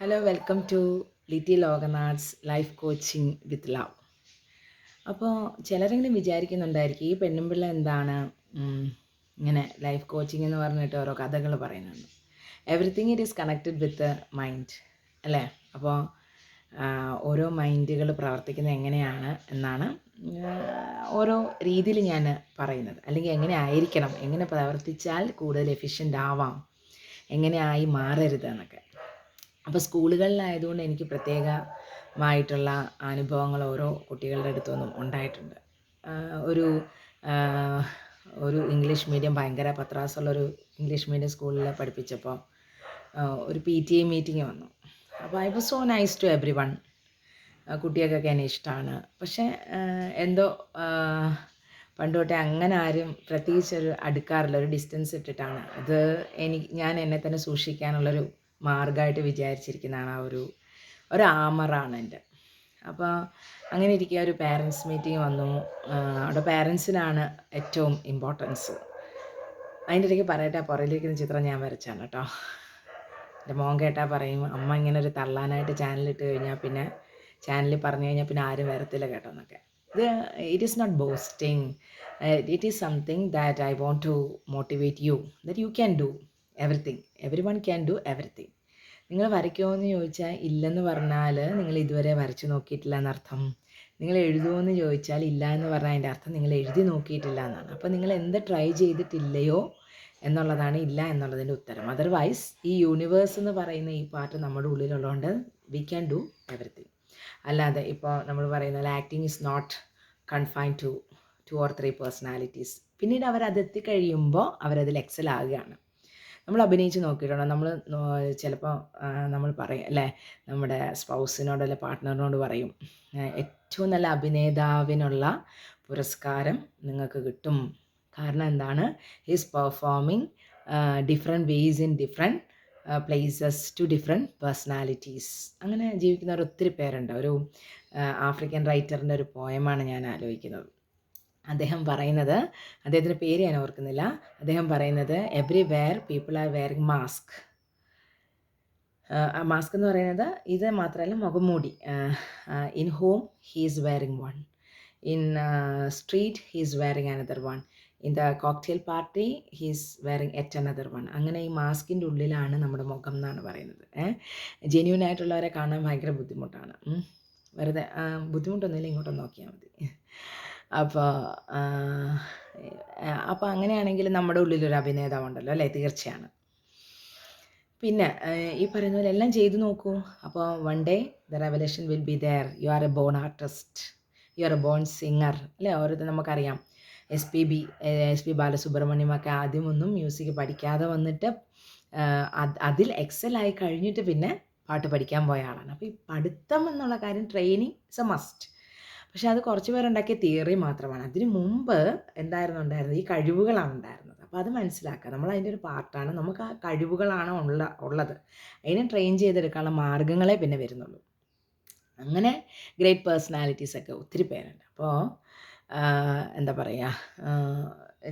Hello welcome to Litty Lokanath's life coaching with love അപ്പോൾ ചിലരെങ്കിലും വിചാരിക്കുന്നുണ്ടായിരിക്കും ഈ പെണ്ണുമ്പിള്ള എന്താണ്? ഇങ്ങനെ ലൈഫ് കോച്ചിങ് എന്ന് പറഞ്ഞിട്ട് ഓരോ കഥകൾ പറയുന്നുണ്ട്. Everything it is connected with mind അല്ലേ? അപ്പോൾ ഓരോ മൈൻഡുകൾ പ്രവർത്തിക്കുന്നത് എങ്ങനെയാണ് എന്നാണ് ഓരോ രീതിയിൽ ഞാൻ പറയുന്നത്. അല്ലെങ്കിൽ എങ്ങനെ ആയിരിക്കണം എങ്ങനെ പ്രവർത്തിച്ചാൽ കൂടുതൽ എഫിഷ്യന്റ് ആവാം എങ്ങനെയായി മാറരുത് എന്നൊക്കെ. അപ്പോൾ സ്കൂളുകളിലായതുകൊണ്ട് എനിക്ക് പ്രത്യേകമായിട്ടുള്ള അനുഭവങ്ങൾ ഓരോ കുട്ടികളുടെ അടുത്തു നിന്നും ഉണ്ടായിട്ടുണ്ട്. ഒരു ഒരു ഇംഗ്ലീഷ് മീഡിയം ഭയങ്കര പത്രാസുള്ളൊരു ഇംഗ്ലീഷ് മീഡിയം സ്കൂളിൽ പഠിപ്പിച്ചപ്പോൾ ഒരു പി ടി എ മീറ്റിംഗ് വന്നു. അപ്പോൾ I was so nice to everyone കുട്ടികൾക്കൊക്കെ എന്നെ ഇഷ്ടമാണ്. പക്ഷേ എന്തോ പണ്ടോട്ടെ അങ്ങനെ ആരും പ്രത്യേകിച്ച് ഒരു അടുക്കാറില്ല. ഒരു ഡിസ്റ്റൻസ് ഇട്ടിട്ടാണ്. അത് എനിക്ക് ഞാൻ എന്നെ തന്നെ സൂക്ഷിക്കാനുള്ളൊരു മാർഗമായിട്ട് വിചാരിച്ചിരിക്കുന്നതാണ് ആ ഒരു ഒരു ആമറാണ് എന്റെ. അപ്പോൾ അങ്ങനെ ഇരിക്കുക ഒരു പാരൻസ് മീറ്റിംഗ് വന്നു. അവിടെ പാരൻസിനാണ് ഏറ്റവും ഇമ്പോർട്ടൻസ് അതിന്റെ ഇടയ്ക്ക് പറയട്ടെ പുറയിലിരിക്കുന്ന ചിത്രം ഞാൻ വരച്ചാണ് കേട്ടോ. എന്റെ മോൻ കേട്ടാൽ പറയും അമ്മ ഇങ്ങനെ ഒരു തള്ളാനായിട്ട് ചാനലിട്ട് കഴിഞ്ഞാൽ പിന്നെ ചാനലിൽ പറഞ്ഞു കഴിഞ്ഞാൽ പിന്നെ ആരും വരത്തില്ല കേട്ടോ എന്നൊക്കെ. ഇത് it is not boasting it is something that I want to motivate you that you can do everything everyone can do everything നിങ്ങൾ വരയ്ക്കുമോ എന്ന് ചോദിച്ചാൽ ഇല്ലെന്ന് പറഞ്ഞാൽ നിങ്ങൾ ഇതുവരെ വരച്ച് നോക്കിയിട്ടില്ല എന്നർത്ഥം. നിങ്ങൾ എഴുതുമോ എന്ന് ചോദിച്ചാൽ ഇല്ല എന്ന് പറഞ്ഞാൽ അതിന്റെ അർത്ഥം നിങ്ങൾ എഴുതി നോക്കിയിട്ടില്ല എന്നാണ്. അപ്പോൾ നിങ്ങൾ എന്ത് ട്രൈ ചെയ്തിട്ടില്ലയോ എന്നുള്ളതാണ് ഇല്ല എന്നുള്ളതിന്റെ ഉത്തരം. അതർവൈസ് ഈ യൂണിവേഴ്സ് എന്ന് പറയുന്ന ഈ പാട്ട് നമ്മുടെ ഉള്ളിലുള്ളതുകൊണ്ട് വി ക്യാൻ ഡു എവറിത്തിങ് അല്ലാതെ ഇപ്പോൾ നമ്മൾ പറയുന്നത് acting is not confine to two or three personalities പിന്നീട് അവരത് എത്തിക്കഴിയുമ്പോൾ അവരതിൽ എക്സൽ ആകുകയാണ്. നമ്മൾ അഭിനയിച്ച് നോക്കിയിട്ടുണ്ട് നമ്മൾ ചിലപ്പോൾ നമ്മൾ പറയും അല്ലേ? നമ്മുടെ സ്പൗസിനോട് അല്ലെ പാർട്ട്ണറിനോട് പറയും ഏറ്റവും നല്ല അഭിനേതാവിനുള്ള പുരസ്കാരം നിങ്ങൾക്ക് കിട്ടും. കാരണം എന്താണ്? His performing different ways in different places to different personalities അങ്ങനെ ജീവിക്കുന്നവർ ഒത്തിരി പേരുണ്ട്. ഒരു ആഫ്രിക്കൻ റൈറ്ററിന്റെ ഒരു പോയമാണ് ഞാൻ ആലോചിക്കുന്നത്. അദ്ദേഹം പറയുന്നത് അദ്ദേഹത്തിന്റെ പേര് ഞാൻ ഓർക്കുന്നില്ല. അദ്ദേഹം പറയുന്നത് everywhere people are wearing mask mask എന്ന് പറയുന്നത് ഇത് മാത്രമല്ല മുഖംമൂടി in home he's wearing one in street he's wearing another one in the cocktail party he's wearing at another one അങ്ങനെ ഈ മാസ്കിന്റെ ഉള്ളിലാണ് നമ്മുടെ മുഖം എന്നാണ് പറയുന്നത്. ജെന്യൂൻ ആയിട്ടുള്ളവരെ കാണാൻ ഭയങ്കര ബുദ്ധിമുട്ടാണ്. വെറുതെ ബുദ്ധിമുട്ടൊന്നുമില്ല ഇങ്ങോട്ടൊന്ന് നോക്കിയാൽ മതി. അപ്പോൾ അപ്പോൾ അങ്ങനെയാണെങ്കിൽ നമ്മുടെ ഉള്ളിലൊരു അഭിനേതാവുണ്ടല്ലോ അല്ലേ? തീർച്ചയാണ്. പിന്നെ ഈ പറയുന്ന പോലെ എല്ലാം ചെയ്തു നോക്കൂ. അപ്പോൾ one day the revelation will be there you are a born artist you are a born singer അല്ലേ? ഓരോരുത്തർ നമുക്കറിയാം. S P B S P Balasubrahmanyam ഒക്കെ ആദ്യമൊന്നും മ്യൂസിക് പഠിക്കാതെ വന്നിട്ട് അതിൽ എക്സൽ ആയി കഴിഞ്ഞിട്ട് പിന്നെ പാട്ട് പഠിക്കാൻ പോയ ആളാണ്. അപ്പോൾ ഈ പഠിത്തം എന്നുള്ള കാര്യം ട്രെയിനിങ് ഇസ് എ മസ്റ്റ് പക്ഷെ അത് കുറച്ച് പേരുണ്ടാക്കിയ തിയറി മാത്രമാണ്. അതിന് മുമ്പ് എന്തായിരുന്നു ഉണ്ടായിരുന്നത് ഈ കഴിവുകളാണ് ഉണ്ടായിരുന്നത്. അപ്പോൾ അത് മനസ്സിലാക്കുക. നമ്മൾ അതിന്റെ ഒരു പാർട്ടാണ്. നമുക്ക് ആ കഴിവുകളാണ് ഉള്ള ഉള്ളത്. അതിനെ ട്രെയിൻ ചെയ്തെടുക്കാനുള്ള മാർഗങ്ങളെ പിന്നെ വരുന്നുള്ളൂ. അങ്ങനെ ഗ്രേറ്റ് പേഴ്സണാലിറ്റീസ് ഒക്കെ ഒത്തിരി പേരുണ്ട്. അപ്പോൾ എന്താ പറയുക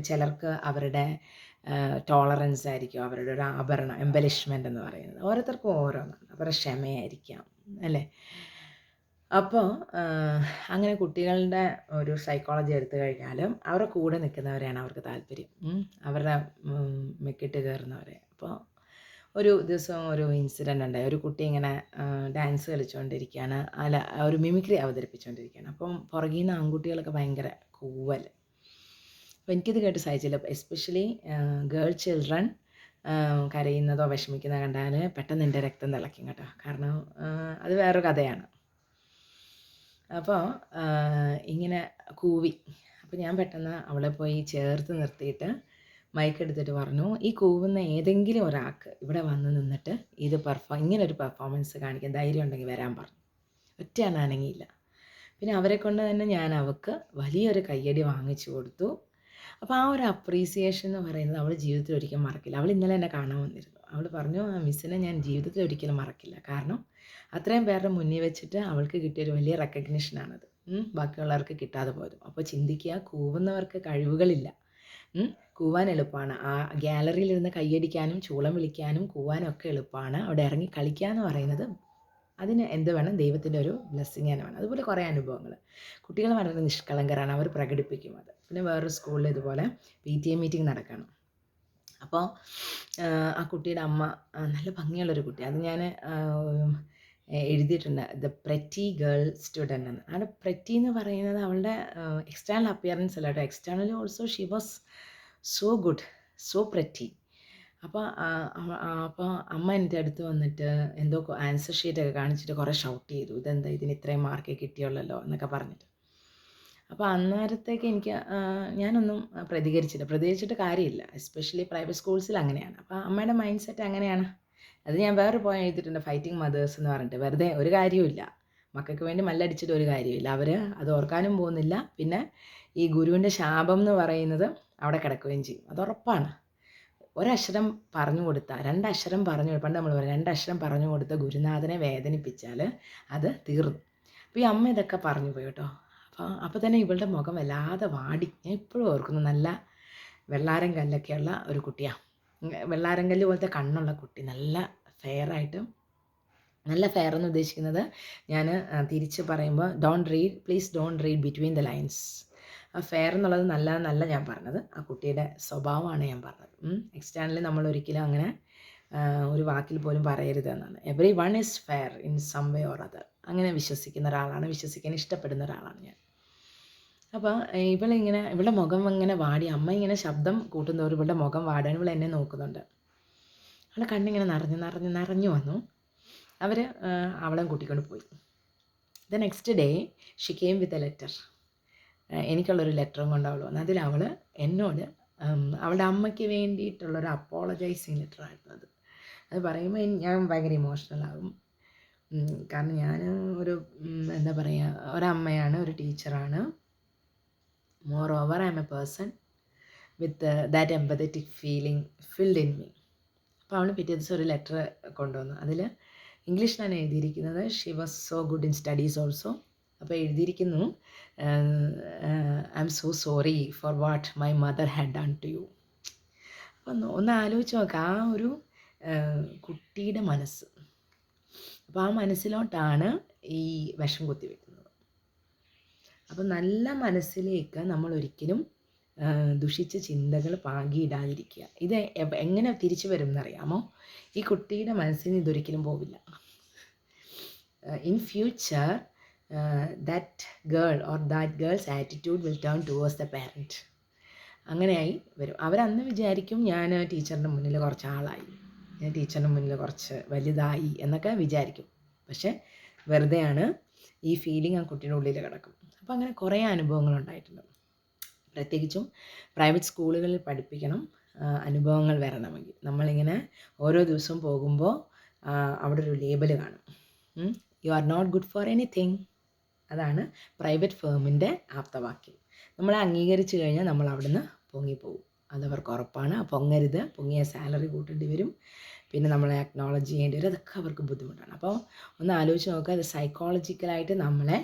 ചിലർക്ക് അവരുടെ ടോളറൻസ് ആയിരിക്കും. അവരുടെ ഒരു ആഭരണം എംബലിഷ്മെന്റ് എന്ന് പറയുന്നത്. ഓരോരുത്തർക്കും ഓരോന്നാണ്. അവരുടെ ക്ഷമയായിരിക്കാം. അല്ലേ? അപ്പോൾ അങ്ങനെ കുട്ടികളുടെ ഒരു സൈക്കോളജി എടുത്തു കഴിഞ്ഞാലും അവരുടെ കൂടെ നിൽക്കുന്നവരെയാണ് അവർക്ക് താല്പര്യം. അവരുടെ മെക്കിട്ട് കയറുന്നവരെ. അപ്പോൾ ഒരു ദിവസം ഒരു ഇൻസിഡന്റ് ഉണ്ടായി ഒരു കുട്ടി ഇങ്ങനെ ഡാൻസ് കളിച്ചുകൊണ്ടിരിക്കുകയാണ് അല്ല ഒരു മിമിക്രി അവതരിപ്പിച്ചുകൊണ്ടിരിക്കുകയാണ് അപ്പം പുറകിൽ നിന്ന് ആൺകുട്ടികളൊക്കെ ഭയങ്കര കൂവൽ. അപ്പോൾ എനിക്കിത് കേട്ട് സഹിച്ചില്ല. എസ്പെഷ്യലി ഗേൾ ചിൽഡ്രൻ കരയുന്നതോ വിഷമിക്കുന്നതോ കണ്ടാൽ പെട്ടെന്ന് എന്റെ രക്തം തിളയ്ക്കും കേട്ടോ. കാരണം അത് വേറൊരു കഥയാണ്. അപ്പോൾ ഇങ്ങനെ കൂവി. അപ്പോൾ ഞാൻ പെട്ടെന്ന് അവളെ പോയി ചേർത്ത് നിർത്തിയിട്ട് മൈക്ക് എടുത്തിട്ട് പറഞ്ഞു ഈ കൂവുന്ന ഏതെങ്കിലും ഒരാൾക്ക് ഇവിടെ വന്ന് നിന്നിട്ട് ഇത് പെർഫോം ഇങ്ങനെ ഒരു പെർഫോമൻസ് കാണിക്കാൻ ധൈര്യം ഉണ്ടെങ്കിൽ വരാൻ പറഞ്ഞു ഒറ്റ അനങ്ങിയില്ല പിന്നെ അവരെ കൊണ്ട് തന്നെ ഞാൻ അവൾക്ക് വലിയൊരു കയ്യടി വാങ്ങിച്ചു കൊടുത്തു. അപ്പോൾ ആ ഒരു അപ്രീസിയേഷൻ എന്ന് പറയുന്നത് അവൾ ജീവിതത്തിൽ ഒരിക്കലും മറക്കില്ല. അവൾ ഇന്നലെ എന്നെ കാണാൻ വന്നിരുന്നു. അവൾ പറഞ്ഞു ആ മിസ്സിനെ ഞാൻ ജീവിതത്തിൽ ഒരിക്കലും മറക്കില്ല. കാരണം അത്രയും പേരുടെ മുന്നിൽ വെച്ചിട്ട് അവൾക്ക് കിട്ടിയൊരു വലിയ റെക്കഗ്നിഷനാണത് ബാക്കിയുള്ളവർക്ക് കിട്ടാതെ പോയതും. അപ്പോൾ ചിന്തിക്കുക കൂവുന്നവർക്ക് കഴിവുകളില്ല. കൂവാൻ എളുപ്പമാണ്. ആ ഗ്യാലറിയിലിരുന്ന് കൈയടിക്കാനും ചൂളം വിളിക്കാനും കൂവാനും ഒക്കെ എളുപ്പമാണ്. അവിടെ ഇറങ്ങി കളിക്കുക എന്ന് പറയുന്നത് അതിന് എന്ത് വേണം? ദൈവത്തിന്റെ ഒരു ബ്ലെസ്സിങ് തന്നെ വേണം. അതുപോലെ കുറേ അനുഭവങ്ങൾ. കുട്ടികൾ വളരെ നിഷ്കളങ്കരാണ്. അവർ പ്രകടിപ്പിക്കും അത്. പിന്നെ വേറൊരു സ്കൂളിൽ ഇതുപോലെ പി ടി എ മീറ്റിംഗ് നടക്കണം. അപ്പോൾ ആ കുട്ടിയുടെ അമ്മ നല്ല ഭംഗിയുള്ളൊരു കുട്ടി. അത് ഞാൻ എഴുതിയിട്ടുണ്ട്. ദ പ്രറ്റി ഗേൾ സ്റ്റുഡന്റ് എന്ന്. അവിടെ പ്രറ്റി എന്ന് പറയുന്നത് അവളുടെ എക്സ്റ്റേണൽ അപ്പിയറൻസ് അല്ല കേട്ടോ. Externally also she was so good so pretty അപ്പോൾ അപ്പോൾ അമ്മ എന്റെ അടുത്ത് വന്നിട്ട് എന്തോ ആൻസർ ഷീറ്റൊക്കെ കാണിച്ചിട്ട് കുറേ ഷൗട്ട് ചെയ്തു. ഇതെന്താ? ഇതിന് ഇത്രയും മാർക്കേ കിട്ടിയുള്ളല്ലോ എന്നൊക്കെ പറഞ്ഞിട്ട്. അപ്പോൾ അന്നേരത്തേക്ക് എനിക്ക് ഞാനൊന്നും പ്രതികരിച്ചില്ല. പ്രതികരിച്ചിട്ട് കാര്യമില്ല. എസ്പെഷ്യലി പ്രൈവറ്റ് സ്കൂൾസിൽ അങ്ങനെയാണ്. അപ്പോൾ അമ്മയുടെ മൈൻഡ് സെറ്റ് അങ്ങനെയാണ്. അത് ഞാൻ വേറെ പോയി എഴുതിയിട്ടുണ്ട്. ഫൈറ്റിംഗ് മദേഴ്സ് എന്ന് പറഞ്ഞിട്ട്. വെറുതെ ഒരു കാര്യവുമില്ല. മക്കൾക്ക് വേണ്ടി മല്ലടിച്ചിട്ട് ഒരു കാര്യമില്ല അവർ അത് ഓർക്കാനും പോകുന്നില്ല. പിന്നെ ഈ ഗുരുവിന്റെ ശാപം എന്ന് പറയുന്നത് അവിടെ കിടക്കുകയും ചെയ്യും. അത് ഉറപ്പാണ്. ഒരക്ഷരം പറഞ്ഞു കൊടുത്താൽ രണ്ടക്ഷരം പറഞ്ഞു പണ്ട് നമ്മൾ പറയും രണ്ടക്ഷരം പറഞ്ഞു കൊടുത്ത ഗുരുനാഥനെ വേദനിപ്പിച്ചാൽ അത് തീർന്നു. അപ്പോൾ ഈ അമ്മ ഇതൊക്കെ പറഞ്ഞു പോയി കേട്ടോ. അപ്പോൾ അപ്പോൾ തന്നെ ഇവളുടെ മുഖം വല്ലാതെ വാടി. ഞാൻ ഇപ്പോഴും ഓർക്കുന്നു നല്ല വെള്ളാരം കല്ലൊക്കെയുള്ള ഒരു കുട്ടിയാണ് വെള്ളാരം കല്ല് പോലത്തെ കണ്ണുള്ള കുട്ടി. നല്ല ഫെയറായിട്ടും നല്ല ഫെയർ എന്ന് ഉദ്ദേശിക്കുന്നത് ഞാൻ തിരിച്ച് പറയുമ്പോൾ don't read please don't read between the lines ആ ഫെയർ എന്നുള്ളത് നല്ല നല്ല ഞാൻ പറഞ്ഞത്. ആ കുട്ടിയുടെ സ്വഭാവമാണ് ഞാൻ പറഞ്ഞത്. എക്സ്റ്റേണലി നമ്മൾ ഒരിക്കലും അങ്ങനെ ഒരു വാക്കിൽ പോലും പറയരുത് എന്നാണ്. Everyone is fair in some way or other അങ്ങനെ വിശ്വസിക്കുന്ന ഒരാളാണ് വിശ്വസിക്കാൻ ഇഷ്ടപ്പെടുന്ന ഒരാളാണ് ഞാൻ. അപ്പോൾ ഇവളിങ്ങനെ ഇവളുടെ മുഖം ഇങ്ങനെ വാടി അമ്മ ഇങ്ങനെ ശബ്ദം കൂട്ടുന്നവർ ഇവളുടെ മുഖം വാടാൻ ഇവൾ എന്നെ നോക്കുന്നുണ്ട്. അവളെ കണ്ണിങ്ങനെ നിറഞ്ഞ് നിറഞ്ഞ് നിറഞ്ഞു വന്നു. അവർ അവളെ കൂട്ടിക്കൊണ്ട് പോയി. The next day she came with a letter എനിക്കുള്ളൊരു ലെറ്ററും കൊണ്ട് അവൾ വന്നു. അതിൽ അവൾ എന്നോട് അവളുടെ അമ്മയ്ക്ക് വേണ്ടിയിട്ടുള്ളൊരു അപ്പോളജൈസിങ് ലെറ്റർ ആയിരുന്നു അത്. അത് പറയുമ്പോൾ ഞാൻ ഭയങ്കര ഇമോഷണൽ ആകും കാരണം ഞാൻ ഒരു എന്താ പറയുക ഒരമ്മയാണ് ഒരു ടീച്ചറാണ് moreover I am a person with that empathetic feeling filled in me അപ്പോൾ അവൾ പിറ്റേ ദിവസം ഒരു ലെറ്റർ കൊണ്ടുവന്നു. അതിൽ ഇംഗ്ലീഷിലാണ് എഴുതിയിരിക്കുന്നത്. She was so good in studies also അപ്പോൾ എഴുതിയിരിക്കുന്നു I am so sorry for what my mother had done to you അപ്പോൾ ഒന്ന് ഒന്ന് ആലോചിച്ച് നോക്കുക ആ ഒരു കുട്ടിയുടെ മനസ്സ്. അപ്പോൾ ആ മനസ്സിലോട്ടാണ് ഈ വിഷം കുത്തി അപ്പോൾ നല്ല മനസ്സിലേക്ക് നമ്മൾ ഒരിക്കലും ദുഷിച്ച ചിന്തകൾ പാകിയിടാതിരിക്കുക. ഇത് എങ്ങനെ തിരിച്ചു വരും എന്നറിയാമോ ഈ കുട്ടിയുടെ മനസ്സിന് ഇതൊരിക്കലും പോവില്ല. In future that girl or that girl's attitude will turn towards the parent അങ്ങനെയായി വരും. അവരന്ന് വിചാരിക്കും ഞാൻ ടീച്ചറിന്റെ മുന്നിൽ കുറച്ച് ആളായി ഞാൻ ടീച്ചറിന്റെ മുന്നിൽ കുറച്ച് വലുതായി എന്നൊക്കെ വിചാരിക്കും. പക്ഷേ വെറുതെയാണ് ഈ ഫീലിംഗ് ആ കുട്ടിയുടെ ഉള്ളിൽ കിടക്കും. അപ്പോൾ അങ്ങനെ കുറേ അനുഭവങ്ങൾ ഉണ്ടായിട്ടുണ്ട്. പ്രത്യേകിച്ചും പ്രൈവറ്റ് സ്കൂളുകളിൽ പഠിപ്പിക്കണം അനുഭവങ്ങൾ വരണമെങ്കിൽ. നമ്മളിങ്ങനെ ഓരോ ദിവസവും പോകുമ്പോൾ അവിടെ ഒരു ലേബൽ കാണും. You are not good for anything അതാണ് പ്രൈവറ്റ് ഫേമിന്റെ ആപ്തവാക്യം. നമ്മളെ അംഗീകരിച്ചു കഴിഞ്ഞാൽ നമ്മൾ അവിടുന്ന് പൊങ്ങിപ്പോകും അതവർക്ക് ഉറപ്പാണ്. പൊങ്ങരുത്. പൊങ്ങിയ സാലറി കൂട്ടേണ്ടി വരും. പിന്നെ നമ്മളെ അക്നോളജ് ചെയ്യേണ്ടി വരും. അതൊക്കെ അവർക്ക് ബുദ്ധിമുട്ടാണ്. അപ്പോൾ ഒന്ന് ആലോചിച്ച് നോക്കുക. അത് സൈക്കോളജിക്കലായിട്ട് നമ്മളെ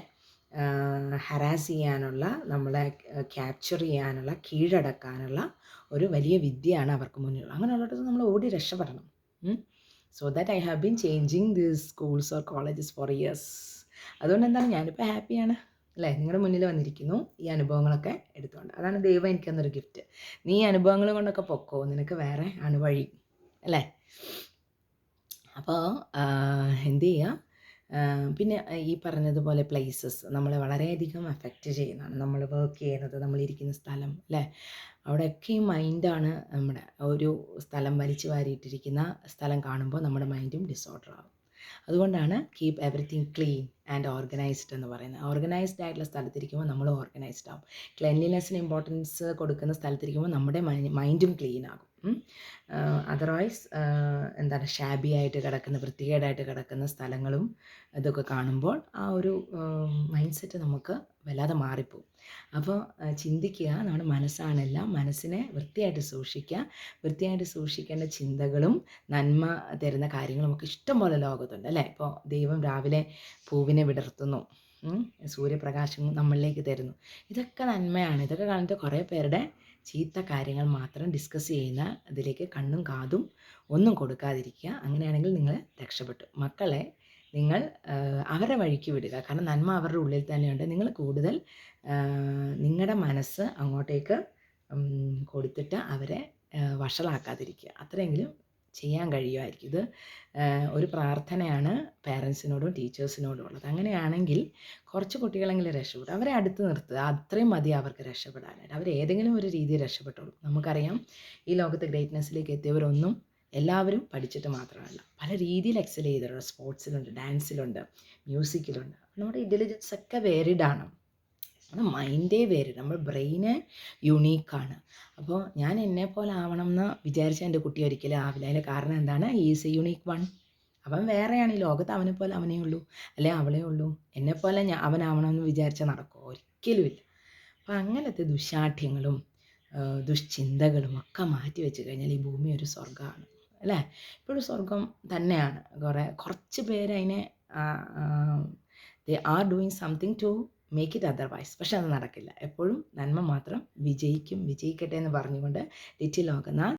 ഹരാസ് ചെയ്യാനുള്ള നമ്മളെ ക്യാപ്ചർ ചെയ്യാനുള്ള കീഴടക്കാനുള്ള ഒരു വലിയ വിദ്യയാണ് അവർക്ക് മുന്നിലുള്ളത്. അങ്ങനെയുള്ളിടത്ത് നമ്മൾ ഓടി രക്ഷപ്പെടണം. So that I have been changing these schools or colleges for years അതുകൊണ്ട് എന്താണ്? ഞാനിപ്പോൾ ഹാപ്പിയാണ് അല്ലേ? നിങ്ങളുടെ മുന്നിൽ വന്നിരിക്കുന്നു. ഈ അനുഭവങ്ങളൊക്കെ എടുത്തുകൊണ്ട് അതാണ് ദൈവം എനിക്ക് തന്നൊരു ഗിഫ്റ്റ് നീ അനുഭവങ്ങൾ കൊണ്ടൊക്കെ പൊക്കോ? നിനക്ക് വേറെ ആണ് വഴി അല്ലേ അപ്പോൾ എന്ത് ചെയ്യുക പിന്നെ ഈ പറഞ്ഞതുപോലെ പ്ലേസസ് നമ്മളെ വളരെയധികം അഫക്റ്റ് ചെയ്യുന്നതാണ്. നമ്മൾ വർക്ക് ചെയ്യുന്നത് നമ്മളിരിക്കുന്ന സ്ഥലം അല്ലേ? അവിടെയൊക്കെ ഈ മൈൻഡാണ് നമ്മുടെ. ഒരു സ്ഥലം വലിച്ചു വാരിയിട്ടിരിക്കുന്ന സ്ഥലം കാണുമ്പോൾ നമ്മുടെ മൈൻഡും ഡിസോർഡർ ആകും അതുകൊണ്ടാണ് keep everything clean and organised എന്ന് പറയുന്നത്. ഓർഗനൈസ്ഡ് ആയിട്ടുള്ള സ്ഥലത്തിരിക്കുമ്പോൾ നമ്മൾ ഓർഗനൈസ്ഡ് ആവും. ക്ലെൻലിനെസ്സിന് ഇമ്പോർട്ടൻസ് കൊടുക്കുന്ന സ്ഥലത്തിരിക്കുമ്പോൾ നമ്മുടെ മൈൻഡും ക്ലീൻ ആകും. അതർവൈസ് എന്താണ് ഷാബി ആയിട്ട് കിടക്കുന്ന വൃത്തികേടായിട്ട് കിടക്കുന്ന സ്ഥലങ്ങളും ഇതൊക്കെ കാണുമ്പോൾ ആ ഒരു മൈൻഡ് സെറ്റ് നമുക്ക് വല്ലാതെ മാറിപ്പോവും. അപ്പോൾ ചിന്തിക്കുക നമ്മുടെ മനസ്സാണെല്ലാം മനസ്സിനെ വൃത്തിയായിട്ട് സൂക്ഷിക്കുക. വൃത്തിയായിട്ട് സൂക്ഷിക്കേണ്ട ചിന്തകളും നന്മ തരുന്ന കാര്യങ്ങളും നമുക്ക് ഇഷ്ടംപോലെ ലോകത്തുണ്ട് അല്ലേ? ഇപ്പോൾ ദൈവം രാവിലെ പൂവിനെ വിടർത്തുന്നു സൂര്യപ്രകാശം നമ്മളിലേക്ക് തരുന്നു. ഇതൊക്കെ നന്മയാണ്. ഇതൊക്കെ കണ്ടിട്ട് കുറേ പേരുടെ ചീത്ത കാര്യങ്ങൾ മാത്രം ഡിസ്കസ് ചെയ്യുന്ന ഇതിലേക്ക് കണ്ണും കാതും ഒന്നും കൊടുക്കാതിരിക്കുക. അങ്ങനെയാണെങ്കിൽ നിങ്ങൾ രക്ഷപ്പെട്ടു. മക്കളെ നിങ്ങൾ അവരെ വഴിക്ക് വിടുക. കാരണം നന്മ അവരുടെ ഉള്ളിൽ തന്നെയുണ്ട്. നിങ്ങൾ കൂടുതൽ നിങ്ങളുടെ മനസ്സ് അങ്ങോട്ടേക്ക് കൊടുത്തിട്ട് അവരെ വഷളാക്കാതിരിക്കുക. അത്രയെങ്കിലും ചെയ്യാൻ കഴിയുമായിരിക്കും. ഇത് ഒരു പ്രാർത്ഥനയാണ് പാരൻസിനോടും ടീച്ചേഴ്സിനോടും ഉള്ളത്. അങ്ങനെയാണെങ്കിൽ കുറച്ച് കുട്ടികളെങ്കിലും രക്ഷപ്പെടും. അവരെ അടുത്ത് നിർത്തുക. അത്രയും മതി അവർക്ക് രക്ഷപ്പെടാനായിട്ട്. അവർ ഏതെങ്കിലും ഒരു രീതിയിൽ രക്ഷപ്പെട്ടോളൂ. നമുക്കറിയാം ഈ ലോകത്ത് ഗ്രേറ്റ്നെസ്സിലേക്ക് എത്തിയവരൊന്നും എല്ലാവരും പഠിച്ചിട്ട് മാത്രമല്ല. പല രീതിയിൽ എക്സൽ ചെയ്തിട്ടുണ്ട്. സ്പോർട്സിലുണ്ട് ഡാൻസിലുണ്ട് മ്യൂസിക്കിലുണ്ട്. നമ്മുടെ ഇന്റലിജൻസ് ഒക്കെ വേറിഡാണ് നമ്മുടെ മൈൻഡേ വേര്. നമ്മുടെ ബ്രെയിന് യുണീക്കാണ്. അപ്പോൾ ഞാൻ എന്നെ പോലെ ആവണം എന്ന് വിചാരിച്ച എന്റെ കുട്ടി ഒരിക്കലും ആവില്ല. അതിന്റെ കാരണം എന്താണ്? ഈസ് എ യുണീക്ക് വൺ അവൻ വേറെയാണ് ഈ ലോകത്ത്. അവനെ പോലെ അവനേ ഉള്ളൂ. അല്ലെ? അവളെ ഉള്ളൂ. എന്നെ പോലെ ഞാൻ അവനാവണം എന്ന് വിചാരിച്ചാൽ നടക്കുമോ ഒരിക്കലുമില്ല അപ്പം അങ്ങനത്തെ ദുശാഠ്യങ്ങളും ദുശ്ചിന്തകളും ഒക്കെ മാറ്റി വെച്ച് കഴിഞ്ഞാൽ ഈ ഭൂമി ഒരു സ്വർഗമാണ്. അല്ലേ? ഇപ്പോഴും സ്വർഗം തന്നെയാണ്. കുറേ കുറച്ച് പേര് അതിനെ they are doing something to make it otherwise പക്ഷെ അത് നടക്കില്ല. എപ്പോഴും നന്മ മാത്രം വിജയിക്കും വിജയിക്കട്ടെ എന്ന് പറഞ്ഞുകൊണ്ട് ലിറ്റിൽ ലോകനാഥ്